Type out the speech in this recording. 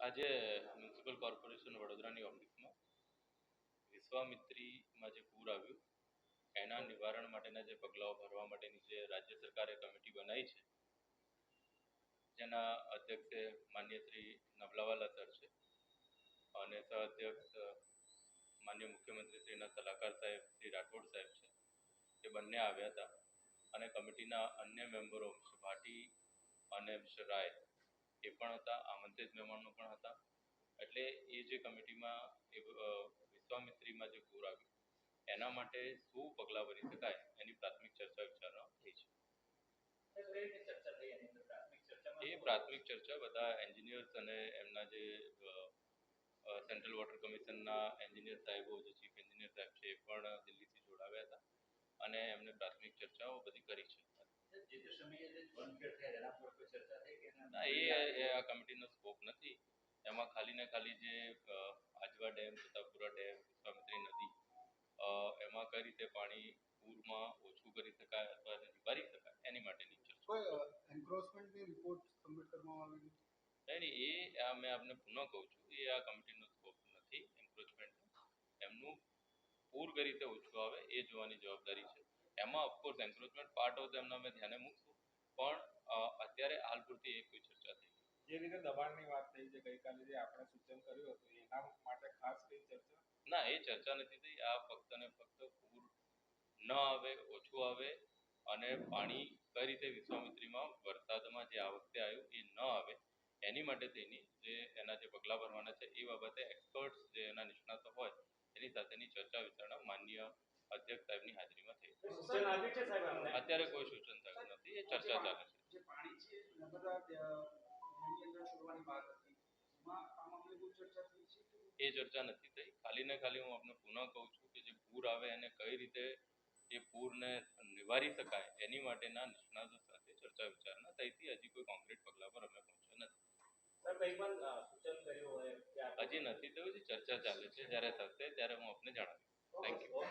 આજે municipal corporation વડોદરાની ઓફિસમાં વિશ્વામિત્રીમાં જે પૂર આવ્યું, એના નિવારણ માટેના જે પગલાઓ ભરવા માટેની જે રાજ્ય સરકારે કમિટી બનાવી છે, જેના અધ્યક્ષે માન્ય શ્રી નવલાવાલા સર છે અને સહઅધ્યક્ષ, માન્ય મુખ્યમંત્રીશ્રીના સલાહકાર સાહેબ શ્રી રાઠોડ સાહેબ છે, એ બંને આવ્યા હતા. અને કમિટીના અન્ય મેમ્બરો મિસ્ટર ભાટી અને મિસ્ટર રાય એ પણ હતા આમંત્રિત મહેમાનો પણ હતા. એટલે એ જે કમિટીમાં એ વિશ્વામિત્રીમાં જે પૂર આવ્યું એના માટે શું પગલાં ભરી શકાય એની પ્રાથમિક ચર્ચા વિચારણા થઈ છે. એ પ્રાથમિક ચર્ચા બધા એન્જિનિયર્સ અને એમના જે સેન્ટ્રલ વોટર કમિશનના એન્જિનિયર સાહેબો જે ચીફ એન્જિનિયર સાહેબ છે એ પણ દિલ્હીથી જોડાવ્યા હતા. અને એમને પ્રાથમિક ચર્ચાઓ બધી કરી છે. ના એ એ આ કમિટીનો સ્કોપ નથી. એમાં ખાલી ને ખાલી જે આજવા ડેમ પ્રતાપપુરા ડેમ વિશ્વામિત્રી નદી એમાં કઈ રીતે પાણી પૂરમાં ઓછું કરી શકાય અથવા નિભારી શકાય એની માટેની ચર્ચા. કોઈ એન્ક્રોચમેન્ટની રિપોર્ટ સબમિટ કરવામાં આવેલી? નહીં એ આ મેં આપને પુનઃ કહું છું એ આ કમિટીનો સ્કોપ નથી એન્ક્રોચમેન્ટ પૂર કઈ રીતે ઓછું આવે એ જોવાની જવાબદારી છે. એમાં ઓફકોર્સ એન્ક્રોચમેન્ટ પાર્ટ ઓફ એમને અમે ધ્યાને મૂકશું. પણ અત્યારે હાલ પૂરતી એ કોઈ ચર્ચા થઈ જે રીતે દબાણની વાત થઈ છે ગઈકાલે જે આપણે સૂચન કર્યું હતું એના માટે ખાસ કઈ ચર્ચા? ના એ ચર્ચા નથી થઈ. આ ફક્ત ને ફક્ત પૂર ન આવે ઓછું આવે અને પાણી કઈ રીતે વિશ્વામિત્રીમાં વરસાદમાં જે આ વખતે આવ્યું એ ન આવે એની માટે થઈને જે એના જે પગલાં ભરવાના છે એ બાબતે એક્સપર્ટ્સ જે એના નિષ્ણાતો હોય એની સાથેની ચર્ચા વિચારણા માન્ય અધ્યક્ષ સાહેબની હાજરીમાં થઈ અત્યારે કોઈ સૂચન થયું નથી. એ ચર્ચા ચાલે છે. એ ચર્ચા નથી થઈ. ખાલી ને ખાલી હું આપને પુનઃ કહું છું કે જે પૂર આવે એને કઈ રીતે એ પૂરને નિવારી શકાય એની માટેના નિષ્ણાતો સાથે ચર્ચા વિચારણા થઈ હતી. હજી કોઈ કોન્ક્રીટ હજી નથી થયું હજી ચર્ચા ચાલે છે. જ્યારે થશે ત્યારે હું આપને જણાવીશ. Thank you